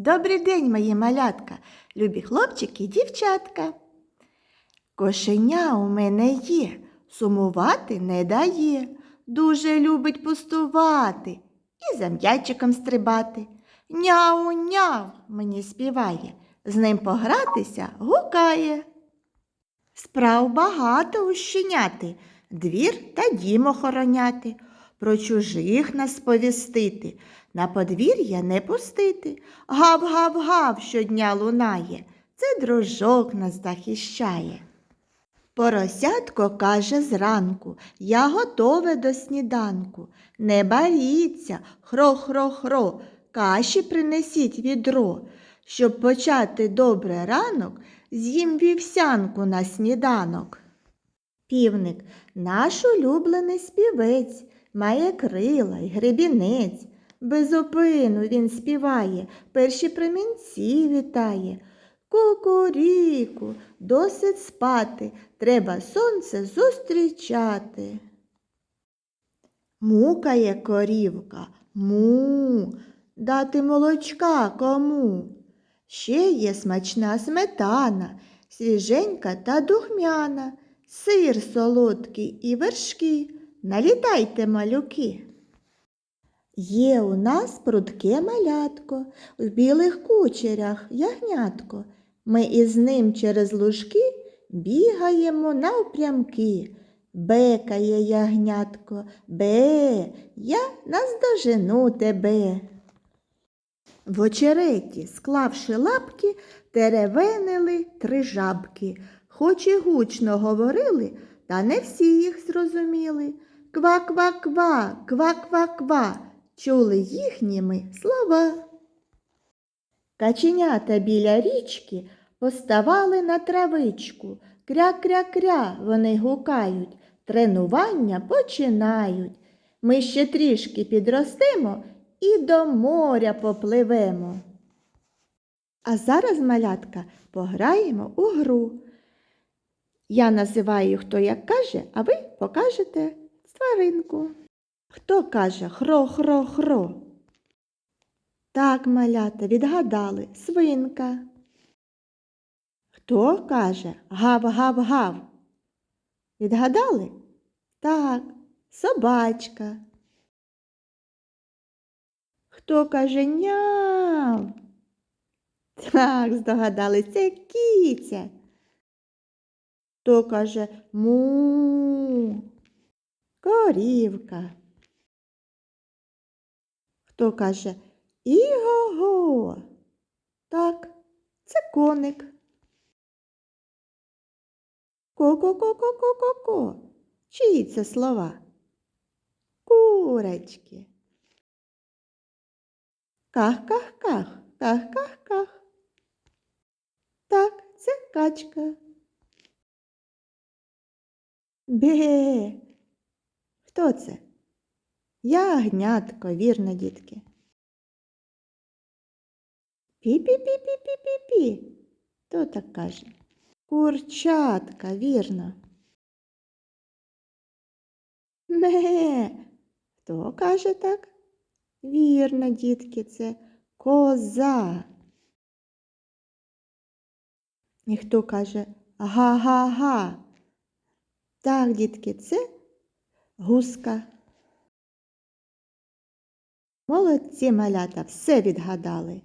Добрий день, мої малятка, любі хлопчики і дівчатка. Кошеня у мене є, сумувати не дає, дуже любить пустувати і за м'ячиком стрибати. Няу-няу мені співає, з ним погратися гукає. Справ багато у щеняти, двір та дім охороняти, про чужих нас сповістити, на подвір'я не пустити. Гав-гав-гав щодня лунає, це дружок нас захищає. Поросятко каже зранку, я готове до сніданку. Не боріться, хро-хро-хро, каші принесіть відро. Щоб почати добре ранок, з'їм вівсянку на сніданок. Півник, наш улюблений співець, має крила й гребінець. Без опину він співає, перші промінці вітає. Кукуріку, досить спати, треба сонце зустрічати. Мукає корівка, му, дати молочка кому. Ще є смачна сметана, свіженька та духмяна, сир солодкий і вершки. Налітайте, малюки. Є у нас прудке малятко, в білих кучерях ягнятко. Ми із ним через лужки бігаємо навпрямки. Бекає ягнятко, бе, я наздожену тебе. В очереті, склавши лапки, теревенили три жабки, хоч і гучно говорили, та не всі їх зрозуміли. Ква-ква-ква, ква-ква-ква, чули їхніми слова. Каченята біля річки поставали на травичку. Кря-кря-кря вони гукають, тренування починають. Ми ще трішки підростемо і до моря попливемо. А зараз, малятка, пограємо у гру. Я називаю, хто як каже, а ви покажете тваринку. Хто каже хро-хро-хро? Так, малята, відгадали свинка. Хто каже гав-гав-гав? Відгадали? Так, собачка. Хто каже няв? Так, здогадали, це кіця. Хто каже му? Корівка. Хто каже іго-го? Так, це коник. Ко-ко-ко-ко-ко-ко-ко. Чиї це слова? Курочки. Ках-ках-ках, ках-ках-ках. Так, це качка. Бе. Хто це? Ягнятко, вірно, дітки. Пі-пі-пі-пі-пі-пі-пі. Хто так каже? Курчатка, вірно. Ме. Хто каже так? Вірно, дітки, це коза. І хто каже га-га-га? Так, дітки, це гуска. Молодці малята все відгадали.